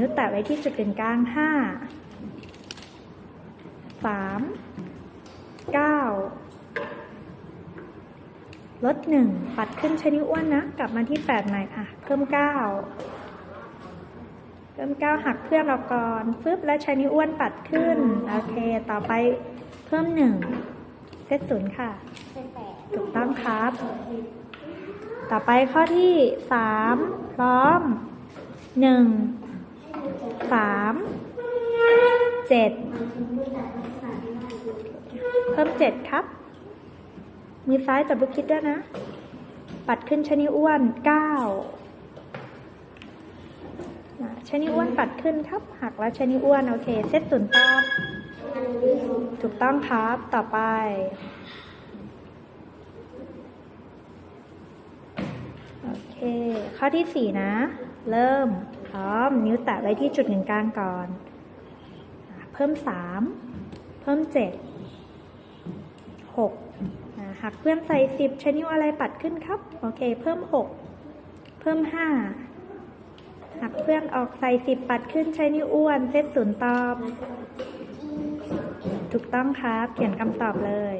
นิ้วแตะไว้ที่จุดกึ่งกลางห้าสามเก้าลดหนึ่งปัดขึ้นใช้นิ้วอ้วนนะ กลับมาที่แปดใหม่ค่ะ เพิ่มเก้าเพิ่มเก้าหักเพื่อนเราก่อนฟึบและใช้นิ้วอ้วนปัดขึ้น โอเค ต่อไปเพิ่มหนึ่งเซตศูนย์ค่ะถูกต้องครับ ต่อไปข้อที่สามพร้อมหนึ่ง สามเจ็ดเพิ่มเจ็ดครับ มือซ้ายจับลูกคิดด้วยนะ ปัดขึ้นชนิอ้วนเก้าชนิอ้วนปัดขึ้นครับ หักแล้วชนิอ้วนโอเค เซตศูนย์ตามถูกต้องครับ ต่อไป โอเค ข้อที่สี่นะ เริ่ม พร้อม นิ้วแตะไว้ที่จุดหนึ่งกลางก่อน เพิ่มสามเพิ่มเจ็ดหกหักเพื่อนใส่สิบใช้นิ้วอะไรปัดขึ้นครับ โอเค เพิ่มหกเพิ่มห้าหักเพื่อนออกใส่สิบปัดขึ้นใช้นิ้วอ้วนเซตศูนย์ตอบ ถูกต้องครับ เขียนคำตอบเลย